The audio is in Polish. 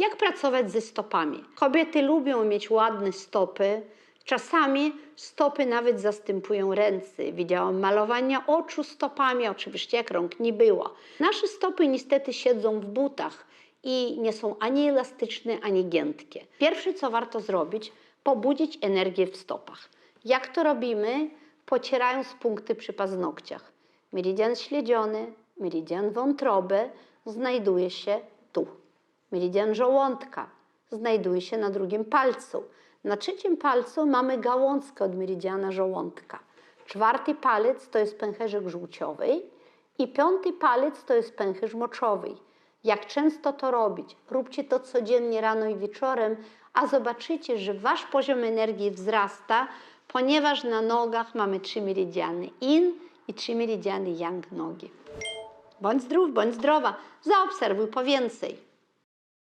Jak pracować ze stopami? Kobiety lubią mieć ładne stopy. Czasami stopy nawet zastępują ręce. Widziałam malowania oczu stopami, oczywiście jak rąk nie było. Nasze stopy niestety siedzą w butach i nie są ani elastyczne, ani giętkie. Pierwsze, co warto zrobić, pobudzić energię w stopach. Jak to robimy? Pocierając punkty przy paznokciach. Meridian śledziony, meridian wątroby znajduje się tu. Meridian żołądka znajduje się na drugim palcu. Na trzecim palcu mamy gałązkę od meridiana żołądka. Czwarty palec to jest pęcherzyk żółciowy i piąty palec to jest pęcherz moczowy. Jak często to robić? Róbcie to codziennie rano i wieczorem, a zobaczycie, że wasz poziom energii wzrasta, ponieważ na nogach mamy trzy meridiany in i trzy meridiany yang nogi. Bądź zdrów, bądź zdrowa. Zaobserwuj po więcej.